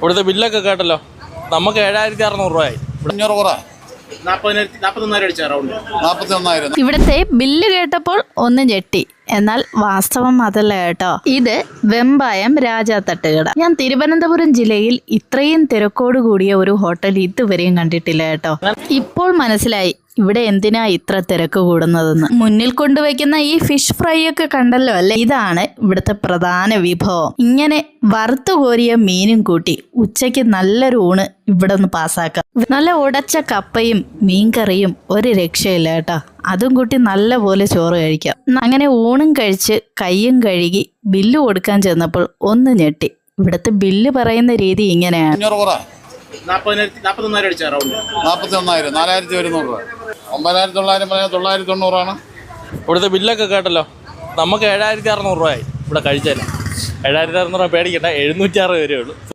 ഇവിടുത്തെ ബില്ലൊക്കെ കേട്ടല്ലോ. നമുക്ക് ഏഴായിരത്തി അറുന്നൂറ് രൂപയായി. അഞ്ഞൂറ് കുറ. ഇവിടുത്തെ ബില്ല് കേട്ടപ്പോൾ ഒന്ന് ഞെട്ടി. എന്നാൽ വാസ്തവം അതല്ല കേട്ടോ. ഇത് വെമ്പായം രാജാത്തട്ടുകട ഞാൻ തിരുവനന്തപുരം ജില്ലയിൽ ഇത്രയും തിരക്കോട് കൂടിയ ഒരു ഹോട്ടൽ ഇതുവരെയും കണ്ടിട്ടില്ല കേട്ടോ. ഇപ്പോൾ മനസ്സിലായി ഇവിടെ എന്തിനാ ഇത്ര തിരക്ക് കൂടുന്നതെന്ന്? മുന്നിൽ കൊണ്ടുവയ്ക്കുന്ന ഈ ഫിഷ് ഫ്രൈ ഒക്കെ കണ്ടല്ലോ അല്ലെ? ഇതാണ് ഇവിടുത്തെ പ്രധാന വിഭവം. ഇങ്ങനെ വറുത്തു കോരിയ മീനും കൂട്ടി ഉച്ചയ്ക്ക് നല്ലൊരു ഊണ് ഇവിടെ നിന്ന് പാസ്സാക്കാം. നല്ല ഉടച്ച കപ്പയും മീൻകറിയും ഒരു രക്ഷയില്ല കേട്ടോ. അതും കൂട്ടി നല്ല പോലെ ചോറ് കഴിക്കാം. അങ്ങനെ ഊണും കഴിച്ച് കയ്യും കഴുകി ബില്ല് കൊടുക്കാൻ ചെന്നപ്പോൾ ഒന്ന് ഞെട്ടി. ഇവിടുത്തെ ബില്ല് പറയുന്ന രീതി ഇങ്ങനെയാണ്. നാലായിരത്തി ഒരുന്നൂറ് രൂപ. ഒമ്പതിനായിരത്തി തൊള്ളായിരം പറഞ്ഞാൽ തൊള്ളായിരത്തി തൊണ്ണൂറാണ് ഇവിടുത്തെ ബില്ലൊക്കെ കേട്ടല്ലോ. നമുക്ക് ഏഴായിരത്തി അറുന്നൂറ് രൂപയായി. ഇവിടെ കഴിച്ചാൽ ഏഴായിരത്തി അറുന്നൂറ് രൂപ പേടിക്കണ്ട എഴുന്നൂറ്റി അറുപത് വരെ ഉള്ളൂ.